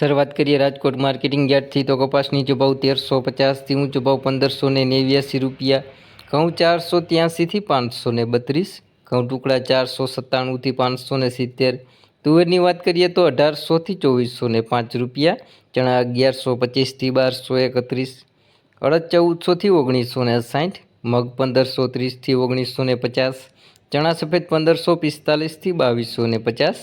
શરૂઆત કરીએ રાજકોટ માર્કેટિંગ યાર્ડથી, તો કપાસ નીચો તેરસો પચાસથી ઊંચો ભાવ પંદરસો ને નેવ્યાસી રૂપિયા, ઘઉં ચારસો ત્યાંસીથી પાંચસો ને બત્રીસ, ઘઉં ટુકડા ચારસો સત્તાણુંથી પાંચસો ને સિત્તેર, તુવેરની વાત કરીએ તો અઢારસોથી ચોવીસો ને પાંચ રૂપિયા, ચણા અગિયારસો પચીસથી બારસો એકત્રીસ, અડદ ચૌદસોથી ઓગણીસો ને સાઠ, મગ પંદરસો ત્રીસથી ઓગણીસો ને પચાસ, ચણા સફેદ પંદરસો પિસ્તાલીસથી બાવીસો ને પચાસ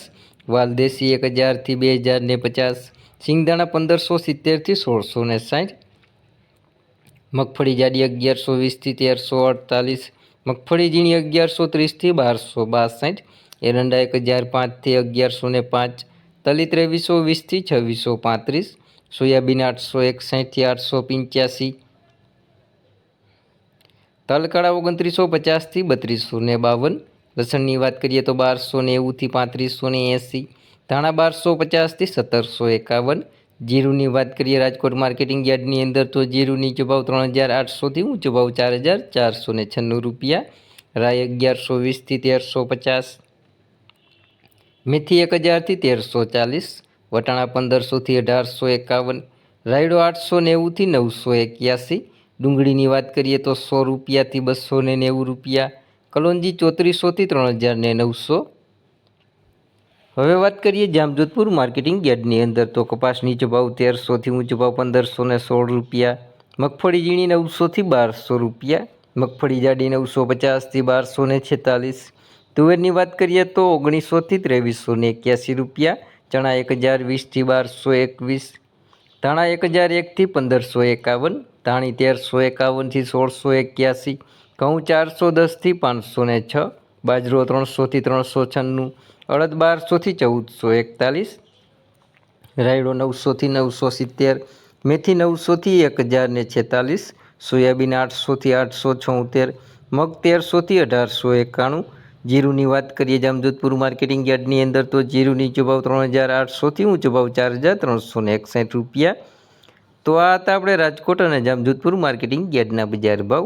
વાલદેશી એક હજારથી બે હજાર ને પચાસ સિંગદાણા પંદરસો સિત્તેરથી સોળસો ને સાઠ. મગફળી જાડી અગિયારસો વીસથી તેરસો અડતાલીસ. મગફળી ઝીણી અગિયારસો ત્રીસથી બારસો બાસઠ. એરંડા એક હજાર પાંચથી અગિયારસો ને પાંચ. તલી ત્રેવીસો વીસથી છવ્વીસો પાંત્રીસ. સોયાબીન આઠસો એકસાઠથી આઠસો પંચ્યાસી. તલકાળા ઓગણત્રીસો પચાસથી બત્રીસો ને બાવન. લસણની વાત કરીએ તો બારસો નેવુંથી પાંત્રીસો ને એંસી. ધાણા બારસો પચાસથી સત્તરસો એકાવન. જીરુની વાત કરીએ રાજકોટ માર્કેટિંગ યાર્ડની અંદર, તો જીરુની નીચો ત્રણ હજાર આઠસોથી ઊંચો ભાવ ચાર હજાર ચારસો ને છન્નું રૂપિયા. રાય અગિયારસો વીસથી તેરસો પચાસ. મેથી એક હજારથી તેરસો ચાલીસ. વટાણા પંદરસોથી અઢારસો એકાવન. રાયડો આઠસો નેવુંથી નવસો એક્યાસી. ડુંગળીની વાત કરીએ તો સો રૂપિયાથી બસો ને નેવું રૂપિયા. કલોંજી ચોત્રીસોથી ત્રણ હજાર ને નવસો. હવે વાત કરીએ જામજોધપુર માર્કેટિંગ યાર્ડની અંદર. તો કપાસ નીચો ભાવ તેરસોથી ઊંચો ભાવ પંદરસો ને સોળ રૂપિયા. મગફળી ઝીણી નવસોથી બારસો રૂપિયા. મગફળી જાડી નવસો પચાસથી બારસો ને છેતાલીસ. તુવેરની વાત કરીએ તો ઓગણીસોથી ત્રેવીસો ને એક્યાસી રૂપિયા. ચણા એક હજાર વીસથી બારસો એકવીસ. ધાણા એક હજાર એકથી પંદરસો એકાવન. ધાણી તેરસો એકાવનથી સોળસો એક્યાસી. ઘઉં ચારસો દસથી પાંચસો ને છ. બાજરો ત્રણસોથી ત્રણસો છન્નું, અડદ બારસોથી ચૌદસો એકતાલીસ, રાયડો નવસોથી નવસો સિત્તેર, મેથી નવસોથી એક હજાર ને છેતાલીસ, સોયાબીન આઠસોથી આઠસો છોતેર, મગ તેરસોથી અઢારસો એકાણું. જીરુની વાત કરીએ જામજોધપુર માર્કેટિંગ યાર્ડની અંદર તો જીરું નીચો ભાવ ત્રણ હજાર આઠસોથી ઊંચો ભાવ ચાર હજાર ત્રણસો ને એકસાઠ રૂપિયા. તો આ હતા આપણે રાજકોટ અને જામજોધપુર માર્કેટિંગ યાર્ડના બજાર ભાવ.